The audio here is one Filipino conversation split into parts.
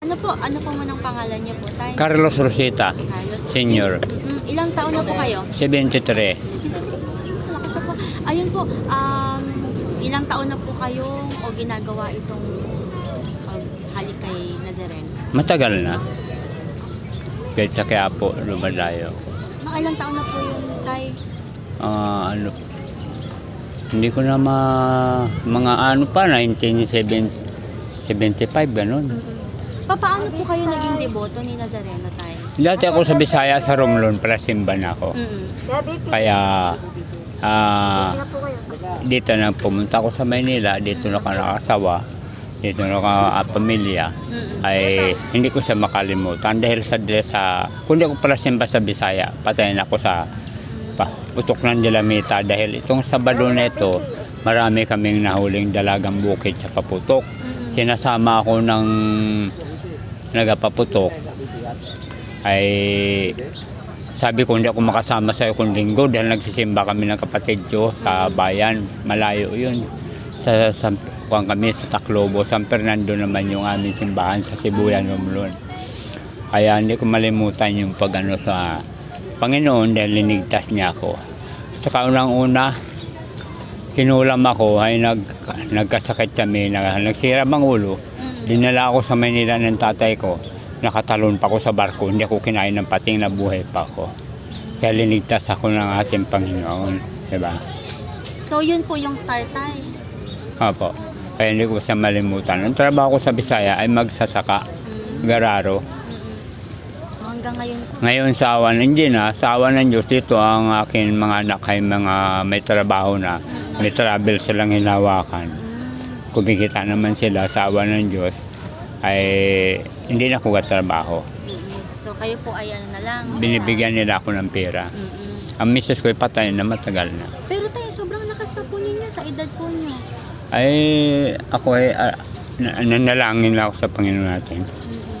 Ano po, ano po man ang pangalan niyo po, Tay? Carlos Rosita, Carlos. Senior, Mm, ilang taon na po kayo? 73. Malakas po. Ayun po, um, ilang taon na po kayo o ginagawa itong paghalik kay Nazaren? Matagal na. Kahit sa kaya po, lumalayo. Mga ilang taon na po yung Tay? Ah, ano, hindi ko na ma, mga ano pa, 1975, ganun. Mm-mm. Pa, paano po kayo naging deboto ni Nazareno, Tay? Dati ako sa Bisaya, sa Romlon, para simban ako. Mm-mm. Kaya, ah, dito na pumunta ako sa Maynila, dito na ka nakasawa, dito na ka pamilya, Mm-mm. ay hindi ko siya makalimutan dahil sa, sa kung di ako pala simba sa Bisaya, patayin ako sa pa, putok ng Dilamita dahil itong Sabado na ito, marami kaming nahuling dalagang bukid sa paputok. Sinasama ako ng nagapaputok ay sabi ko hindi ako makasama sa kung linggo dahil nagsisimba kami ng kapatid ko sa bayan. Malayo yun. Sa, sa kuwan kami sa Taclobo, San Fernando naman yung aming simbahan sa Sibuyan, Romlon. Kaya hindi ko malimutan yung pag ano sa Panginoon dahil linigtas niya ako. Sa kaunang-una, kinulam ako ay nag, nagkasakit kami, nag, nagsira ang ulo. Dinala ako sa Manila ng tatay ko. Nakatalon pa ako sa barko. Hindi ako kinain ng pating na buhay pa ako. Kaya linigtas ako ng ating Panginoon. Diba? So, yun po yung start, Tay. Opo. Kaya hindi ko siya malimutan. Ang trabaho ko sa Bisaya ay magsasaka, Mm. gararo. Mm-mm. Hanggang ngayon po. Ngayon sa awan, hindi na. Sa awan ng Diyos, dito ang aking mga anak ay mga may trabaho na. May travel silang hinawakan. Kumikita naman sila sa awan ng Diyos ay hindi na ako katrabaho. Mm-mm. So, kayo po ay ano na lang. Binibigyan nila ako ng pera. Mm-mm. Ang misis ko ay patay na matagal na. Pero tayo, sobrang lakas pa po ninyo sa edad po niyo. Ay, ako ay na- nanalangin lang ako sa Panginoon natin. Mm-mm.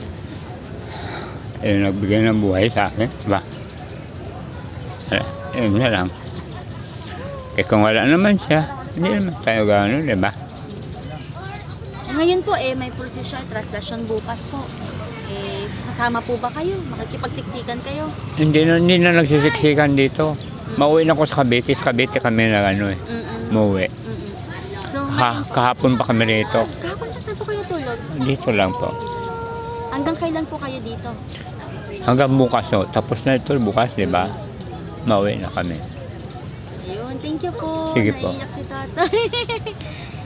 Eh, nagbigay ng buhay sa akin. Diba? Eh, yun na lang. Eh, kung wala naman siya, hindi naman tayo gano'n, diba? Eh, ngayon po, eh, may procession, traslasyon bukas po. Eh, sasama po ba kayo? Makikipagsiksikan kayo? Hindi na, hindi na nagsisiksikan dito. Mauwi na ako sa Cavite. Sa Cavite kami na ano eh. Mm-mm. Mauwi. Mm-mm. So, Ha, ngayon po, kahapon pa kami rito. kahapon pa saan po kayo tulog? Dito lang po. Hanggang kailan po kayo dito? Hanggang bukas oh. Tapos na ito bukas, di ba? Mauwi na kami. Ayun, thank you po. Sige po. Naiiyak si tatay.